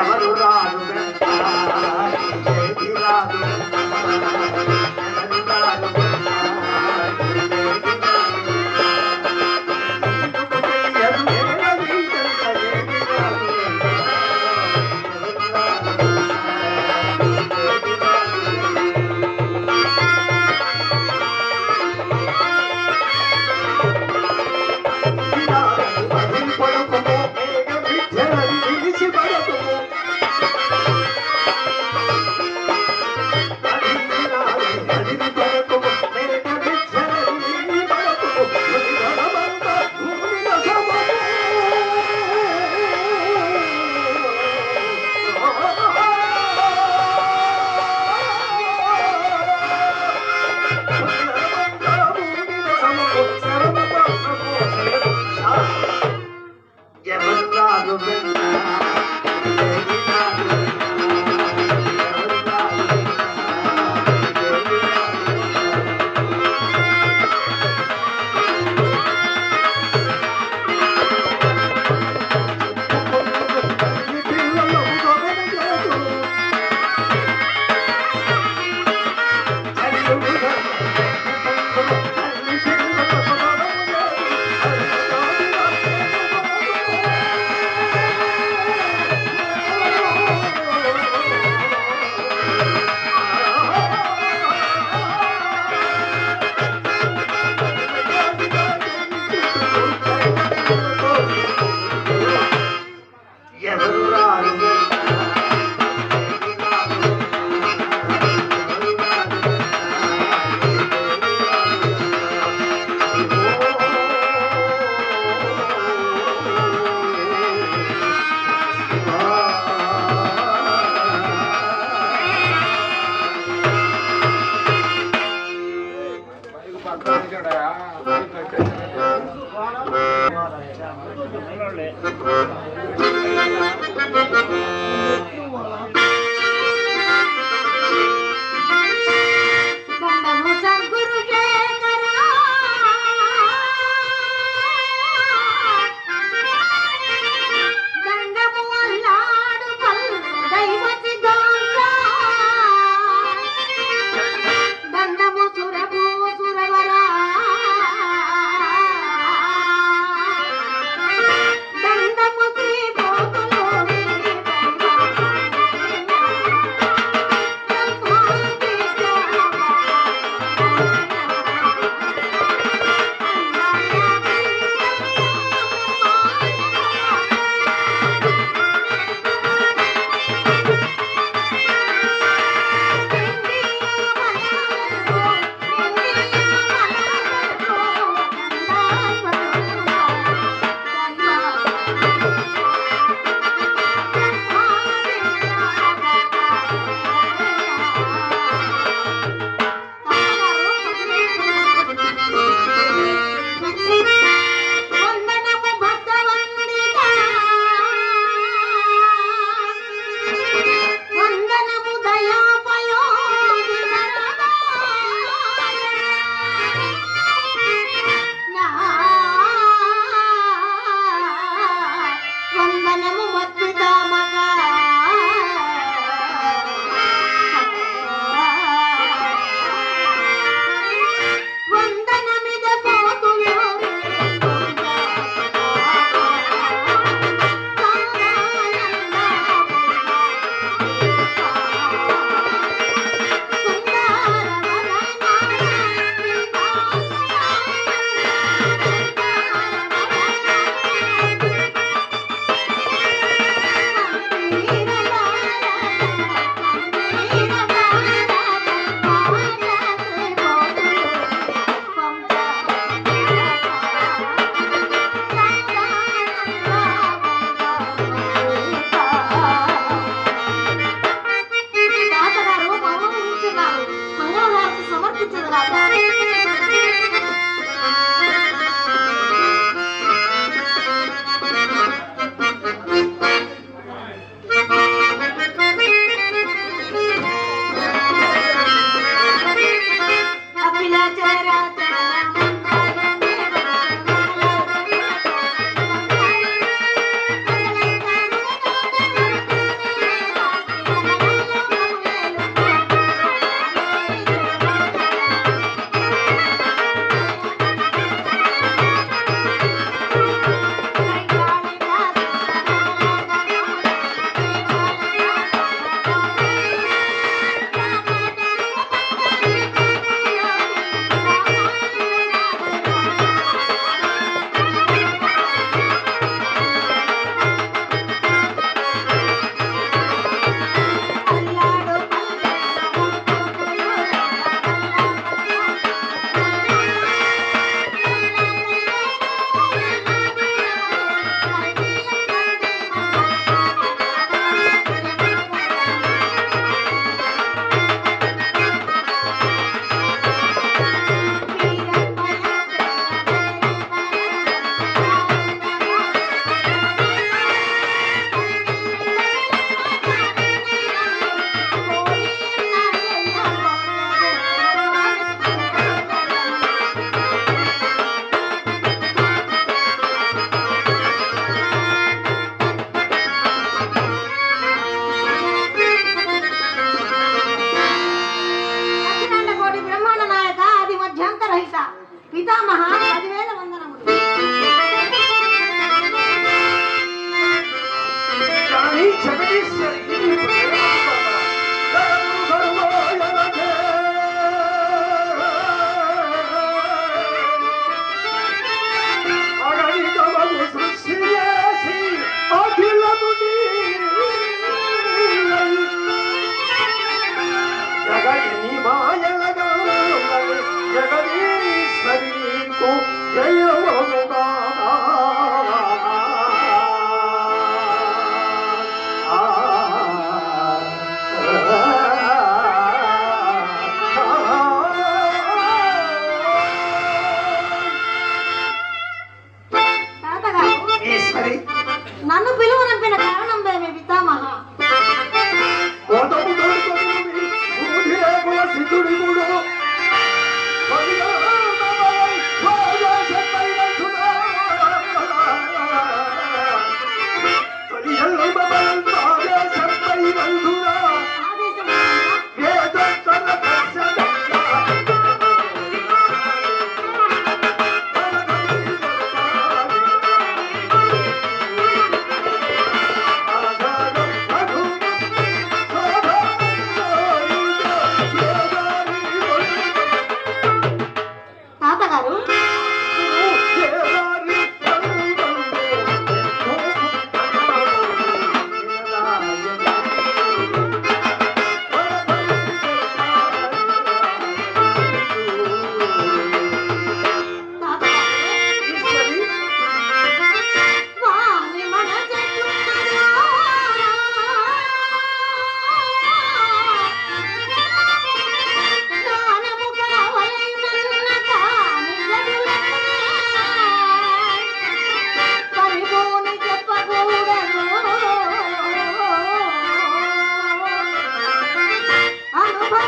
ఎవరు రాదు జయ రాదు எவராலும் Paulo.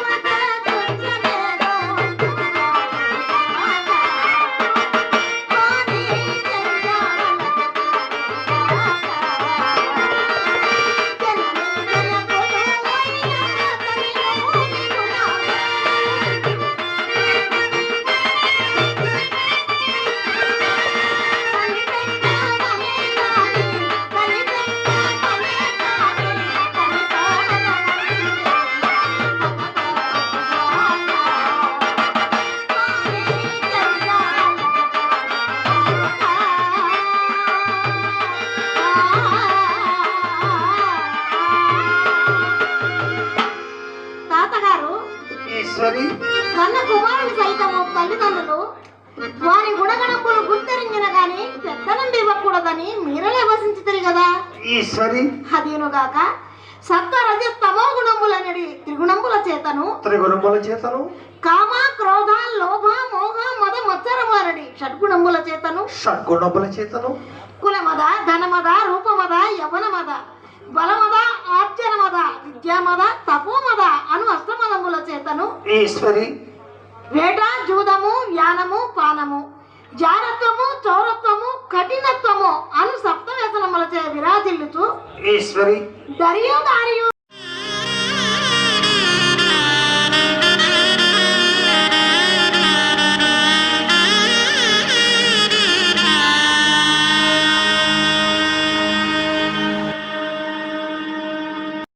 my best. ఈశ్వరి కన్న కుమారుడు సైతము తల్లిదండ్రులు వారి గుణగణములు గుర్తెరింగిన గాని పెద్దనండి ఇవ్వకూడదని మీరలే వసించుతారు కదా. ఈశ్వరి అదేనుగాక సప్త రజ తమో గుణములనడి త్రిగుణముల చేతను త్రిగుణముల చేతను? కామ క్రోధ లోభ మోహ మద మత్సరమారడి షడ్గుణముల చేతను. షడ్గుణముల చేతను? కులమద ధనమద రూపమద యవనమద. బలమద ఆర్జనమద విద్యామద తపోమద అను అష్టమదముల చేతను. ఈశ్వరి. వేట జూదము వ్యానము పానము. జారత్వము చౌరత్వము కఠినత్వము అను సప్త వ్యసనములచే విరాజిల్లుచు. ఈశ్వరి. దరియు దారియు